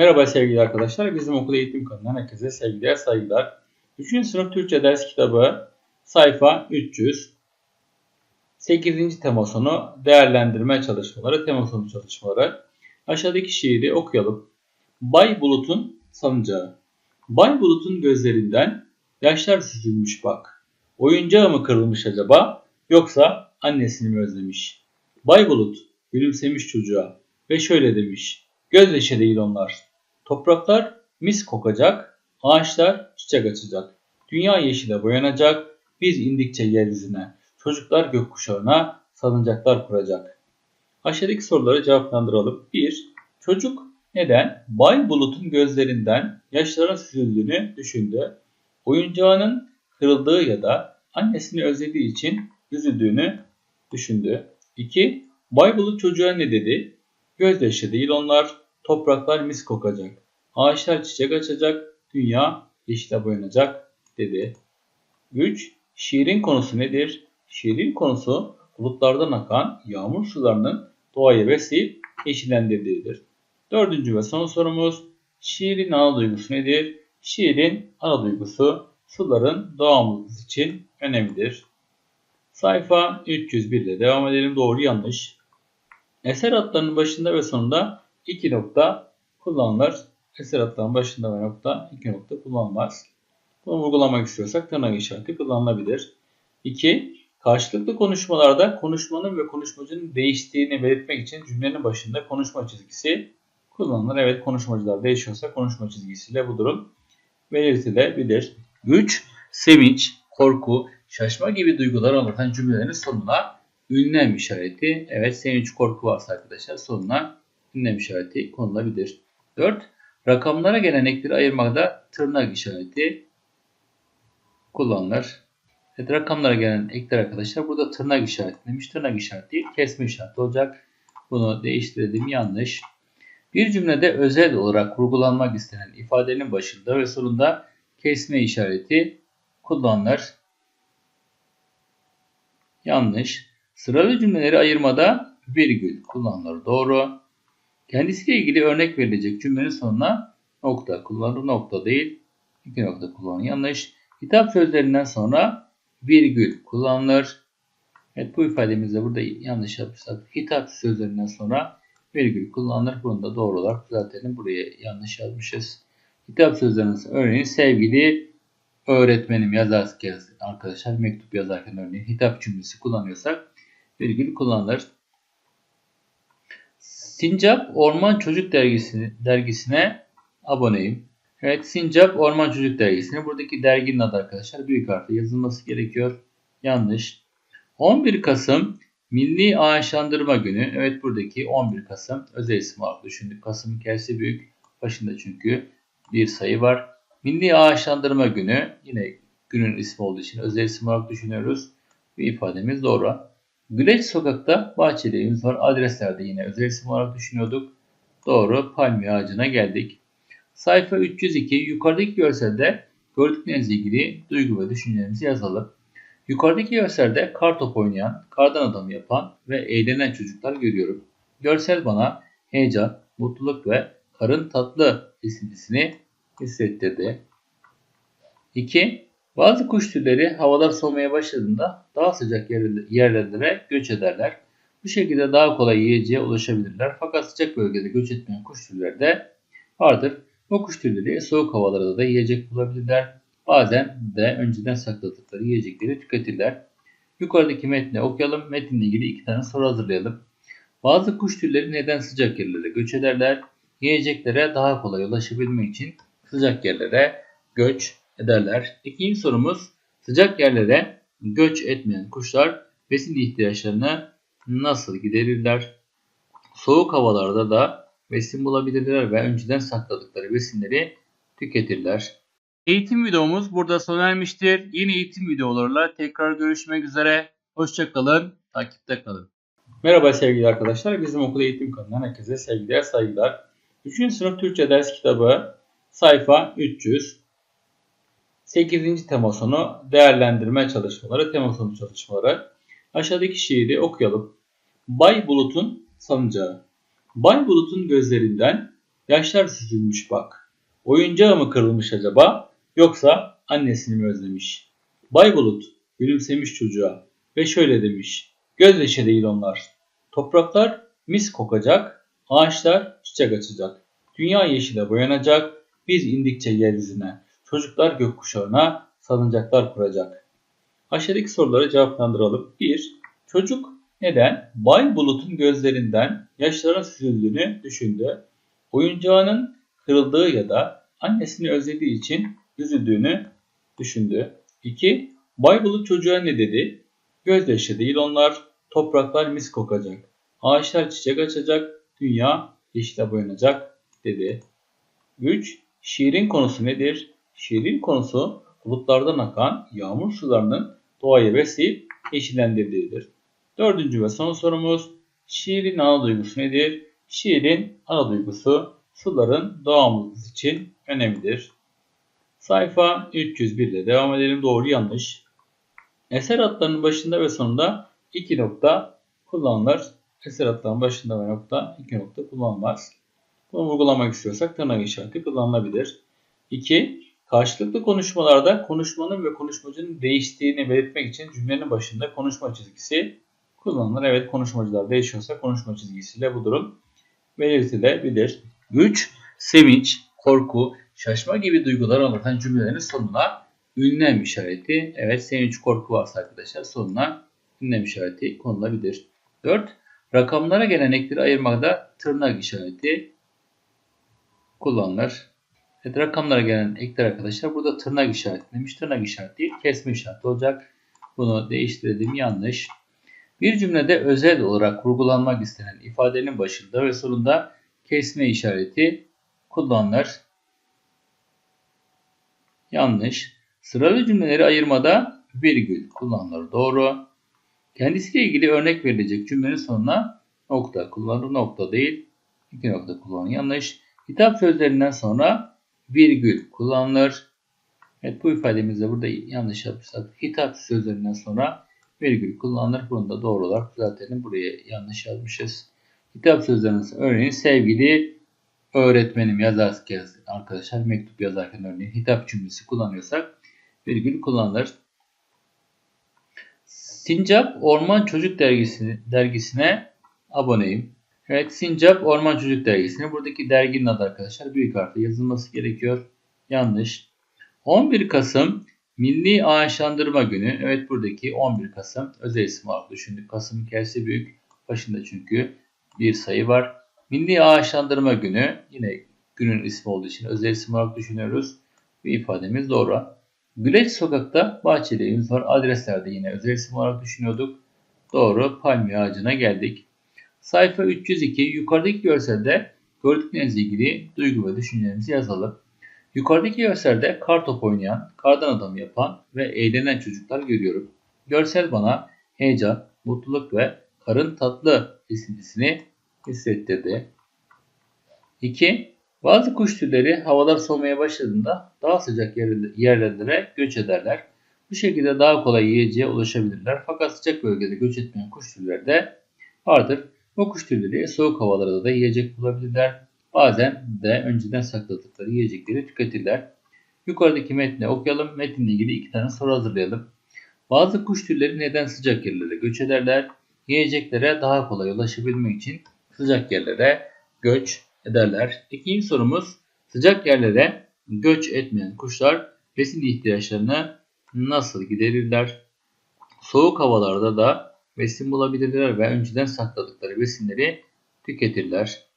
Merhaba sevgili arkadaşlar. Bizim okul eğitim kanalından herkese sevgiler, saygılar. 3. sınıf Türkçe ders kitabı sayfa 300. 8. tema sonu değerlendirme çalışmaları, tema sonu çalışmaları. Aşağıdaki şiiri okuyalım. Bay Bulut'un sancağı. Bay Bulut'un gözlerinden yaşlar süzülmüş bak. Oyuncağı mı kırılmış acaba yoksa annesini mi özlemiş? Bay Bulut gülümsemiş çocuğa ve şöyle demiş. Gözyaşı değil onlar. Topraklar mis kokacak, ağaçlar çiçek açacak. Dünya yeşile boyanacak, biz indikçe yeryüzüne. Çocuklar gökkuşağına salıncaklar kuracak. Aşağıdaki soruları cevaplandıralım. 1. Çocuk neden Bay Bulut'un gözlerinden yaşların süzüldüğünü düşündü? Oyuncağının kırıldığı ya da annesini özlediği için üzüldüğünü düşündü. 2. Bay Bulut çocuğa ne dedi? Gözyaşı değil onlar, topraklar mis kokacak. Ağaçlar çiçek açacak, dünya yeşile boyanacak dedi. 3. Şiirin konusu nedir? Şiirin konusu bulutlardan akan yağmur sularının doğayı besleyip yeşillendirdiğidir. Dördüncü ve son sorumuz şiirin ana duygusu nedir? Şiirin ana duygusu suların doğamız için önemlidir. Sayfa 301 ile devam edelim. Doğru yanlış. Eser adlarının başında ve sonunda iki nokta kullanılır. Eser adlarının başında ve nokta iki nokta kullanılmaz. Bunu vurgulamak istiyorsak tırnak işareti kullanılabilir. 2. Karşılıklı konuşmalarda konuşmanın ve konuşmacının değiştiğini belirtmek için cümlenin başında konuşma çizgisi kullanılır. Evet konuşmacılar değişiyorsa konuşma çizgisiyle bu durum belirtilebilir. 3. Sevinç, korku, şaşma gibi duyguları anlatan cümlelerin sonuna ünlem işareti. Evet sevinç, korku varsa arkadaşlar sonuna ünlem işareti konulabilir. 4. Rakamlara gelen ekleri ayırmakta tırnak işareti kullanılır. Evet, rakamlara gelen ekler arkadaşlar burada tırnak işaretlemiş. Tırnak işareti değil, kesme işareti olacak. Bunu değiştirdim yanlış. Bir cümlede özel olarak vurgulanmak istenen ifadenin başında ve sonunda kesme işareti kullanılır. Yanlış. Sıralı cümleleri ayırmada virgül kullanılır. Doğru. Kendisiyle ilgili örnek verilecek cümlenin sonuna nokta kullanılır. Nokta değil. İki nokta kullanılır. Yanlış. Hitap sözlerinden sonra virgül kullanılır. Evet bu ifademizde burada yanlış yapmışsak hitap sözlerinden sonra virgül kullanılır. Bunu da doğru olarak düzeltelim. Buraya yanlış yazmışız. Hitap sözlerinin örneğin sevgili öğretmenim yazarken arkadaşlar mektup yazarken örneğin hitap cümlesi kullanıyorsak virgül kullanılır. Sincap Orman Çocuk Dergisi, dergisine aboneyim. Evet Sincap Orman Çocuk Dergisi'ne buradaki derginin adı arkadaşlar büyük harfle yazılması gerekiyor. Yanlış. 11 Kasım Milli Ağaçlandırma Günü. Evet buradaki 11 Kasım özel isim olarak düşündük. Kasım hikayesi büyük. Başında çünkü bir sayı var. Milli Ağaçlandırma Günü yine günün ismi olduğu için özel isim olarak düşünüyoruz. Bu ifademiz doğru. Güleç sokakta bahçelerimiz var. Adreslerde yine özel isim olarak düşünüyorduk. Doğru. Palmiye ağacına geldik. Sayfa 302. Yukarıdaki görselde gördüklerinizle ilgili duygu ve düşüncelerimizi yazalım. Yukarıdaki görselde kar top oynayan, kardan adam yapan ve eğlenen çocuklar görüyorum. Görsel bana heyecan, mutluluk ve karın tatlı esintisini hissettirdi. 2. Bazı kuş türleri havalar soğumaya başladığında daha sıcak yerlere göç ederler. Bu şekilde daha kolay yiyeceğe ulaşabilirler. Fakat sıcak bölgede göç etmeyen kuş türleri de vardır. Bu kuş türleri soğuk havalarda da yiyecek bulabilirler. Bazen de önceden sakladıkları yiyecekleri tüketirler. Yukarıdaki metni okuyalım. Metinle ilgili iki tane soru hazırlayalım. Bazı kuş türleri neden sıcak yerlere göç ederler? Yiyeceklere daha kolay ulaşabilmek için sıcak yerlere göç ederler. İkinci sorumuz sıcak yerlere göç etmeyen kuşlar besin ihtiyaçlarını nasıl giderirler? Soğuk havalarda da besin bulabilirler ve önceden sakladıkları besinleri tüketirler. Eğitim videomuz burada sona ermiştir. Yeni eğitim videolarıyla tekrar görüşmek üzere. Hoşçakalın, takipte kalın. Merhaba sevgili arkadaşlar. Bizim okul eğitim kanalından herkese sevgiler, saygılar. 3. sınıf Türkçe ders kitabı sayfa 300. 8. tema sonu değerlendirme çalışmaları, tema çalışmaları. Aşağıdaki şiiri okuyalım. Bay Bulut'un sancağı. Bay Bulut'un gözlerinden Yaşlar süzülmüş bak. Oyuncağı mı kırılmış acaba? Yoksa annesini mi özlemiş? Bay Bulut gülümsemiş çocuğa ve şöyle demiş. Gözyaşı değil onlar. Topraklar mis kokacak, ağaçlar çiçek açacak. Dünya yeşile boyanacak, biz indikçe yeryüzüne. Çocuklar gökkuşağına salıncaklar kuracak. Aşağıdaki soruları cevaplandıralım. 1. Çocuk neden Bay Bulut'un gözlerinden yaşların süzüldüğünü düşündü? Oyuncağının kırıldığı ya da annesini özlediği için üzüldüğünü düşündü. 2. Bay Bulut çocuğa ne dedi? Gözyaşı değil onlar, topraklar mis kokacak. Ağaçlar çiçek açacak, dünya yeşile boyanacak dedi. 3. Şiirin konusu nedir? Şiirin konusu bulutlardan akan yağmur sularının doğayı besleyip yeşillendirdiğidir. Dördüncü ve son sorumuz şiirin ana duygusu nedir? Şiirin ana duygusu suların doğamız için önemlidir. Sayfa 301 ile devam edelim. Doğru yanlış. Eser adlarının başında ve sonunda iki nokta kullanılır. Eser adlarının başında ve nokta iki nokta kullanılmaz. Bunu vurgulamak istiyorsak tırnak işareti kullanılabilir. 2. Karşılıklı konuşmalarda konuşmanın ve konuşmacının değiştiğini belirtmek için cümlenin başında konuşma çizgisi kullanılır. Evet konuşmacılar değişiyorsa konuşma çizgisiyle bu durum belirtilebilir. 3. Sevinç, korku, şaşma gibi duyguları anlatan cümlelerin sonuna ünlem işareti. Evet sevinç, korku varsa arkadaşlar sonuna ünlem işareti konulabilir. 4. Rakamlara gelen ekleri ayırmakta tırnak işareti kullanılır. Evet, rakamlara gelen ekler arkadaşlar burada tırnak işaretlemiş. Tırnak işareti değil kesme işareti olacak. Bunu değiştirdim yanlış. Bir cümlede özel olarak vurgulanmak istenen ifadenin başında ve sonunda kesme işareti kullanılır. Yanlış. Sıralı cümleleri ayırmada virgül kullanılır. Doğru. Kendisiyle ilgili örnek verilecek cümlenin sonuna nokta kullanılır. Nokta değil. İki nokta kullanılır. Yanlış. Hitap sözlerinden sonra virgül kullanılır. Evet bu ifademizde burada yanlış yapmışsak hitap sözlerinden sonra virgül kullanılır. Bunu da doğru olarak düzeltelim. Buraya yanlış yazmışız. Hitap sözlerinin örneğin sevgili öğretmenim yazarken arkadaşlar mektup yazarken örneğin hitap cümlesi kullanıyorsak virgül kullanılır. Sincap Orman Çocuk Dergisi, dergisine aboneyim. Evet Sincap Orman Çocuk Dergisi'ne buradaki derginin adı arkadaşlar büyük harfle yazılması gerekiyor. Yanlış. 11 Kasım Milli Ağaçlandırma Günü. Evet buradaki 11 Kasım özel isim olarak düşündük. Kasım hikayesi büyük. Başında çünkü bir sayı var. Milli Ağaçlandırma Günü yine günün ismi olduğu için özel isim olarak düşünüyoruz. Bu ifademiz doğru. Güleç Sokak'ta bahçeli var. Adreslerde yine özel isim olarak düşünüyorduk. Doğru. Palmiye ağacına geldik. Sayfa 302 yukarıdaki görselde gördüklerinizle ilgili duygu ve düşüncelerimizi yazalım. Yukarıdaki görselde kar top oynayan, kardan adam yapan ve eğlenen çocuklar görüyorum. Görsel bana heyecan, mutluluk ve karın tatlı esintisini hissettirdi. 2. Bazı kuş türleri havalar soğumaya başladığında daha sıcak yerlere göç ederler. Bu şekilde daha kolay yiyeceğe ulaşabilirler. Fakat sıcak bölgede göç etmeyen kuş türleri de vardır. Bu kuş türleri soğuk havalarda da yiyecek bulabilirler. Bazen de önceden sakladıkları yiyecekleri tüketirler. Yukarıdaki metni okuyalım. Metinle ilgili iki tane soru hazırlayalım. Bazı kuş türleri neden sıcak yerlere göç ederler? Yiyeceklere daha kolay ulaşabilmek için sıcak yerlere göç ederler. İkinci sorumuz sıcak yerlere göç etmeyen kuşlar besin ihtiyaçlarını nasıl giderirler? Soğuk havalarda da besin bulabilirler ve önceden sakladıkları besinleri tüketirler.